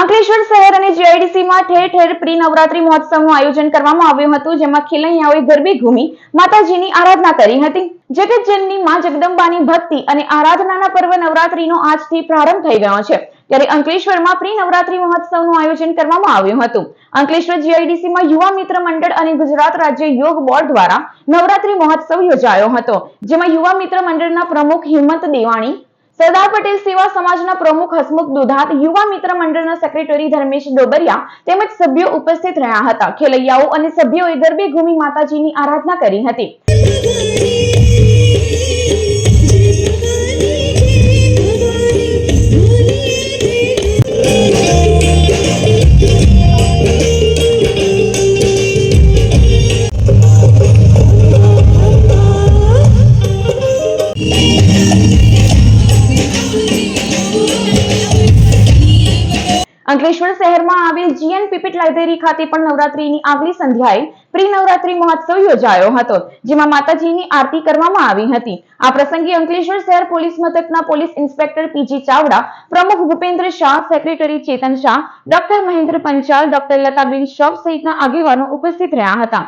અંકલેશ્વર શહેર અને જીઆઈડીસીમાં ઠેર ઠેર પ્રી નવરાત્રી મહોત્સવનું આયોજન કરવામાં આવ્યું હતું, જેમાં ખેલૈયાઓએ ગરબી ઘૂમી, માતાજીની આરાધના કરી હતી. જગતજનની માં જગદંબાની ભક્તિ અને આરાધનાના પર્વ નવરાત્રીનો આજથી પ્રારંભ થઈ ગયો છે. ત્યારે અંકલેશ્વરમાં પ્રી નવરાત્રી મહોત્સવનું આયોજન કરવામાં આવ્યું હતું. અંકલેશ્વર જીઆઈડીસીમાં યુવા મિત્ર મંડળ અને ગુજરાત રાજ્ય યોગ બોર્ડ દ્વારા નવરાત્રી મહોત્સવ યોજાયો હતો, જેમાં યુવા મિત્ર મંડળના પ્રમુખ હિંમત દેવાણી સરદાર પટેલ સેવા સમાજના પ્રમુખ હસમુખ દુધાત યુવા મિત્ર મંડળના સેક્રેટરી ધર્મેશ ડોબરિયા તેમજ સભ્યો ઉપસ્થિત રહ્યા હતા ખેલૈયાઓ અને સભ્યોએ ગરબે ઘૂમી માતાજીની આરાધના કરી હતી અંકલેશ્વર શહેરમાં આવેલ જીએન પીપીટ લાઇબ્રેરી ખાતે પણ નવરાત્રીની આગલી સંધ્યાએ પ્રી નવરાત્રી મહોત્સવ યોજાયો હતો, જેમાં માતાજીની આરતી કરવામાં આવી હતી. આ પ્રસંગે અંકલેશ્વર શહેર પોલીસ મથકના પોલીસ ઇન્સ્પેક્ટર પીજી ચાવડા, પ્રમુખ Bhupendra Shah, secretary Chetan Shah, doctor Mahendra Panchal, doctor Lataben Shroff સહિતના આગેવાનો ઉપસ્થિત રહ્યા હતા.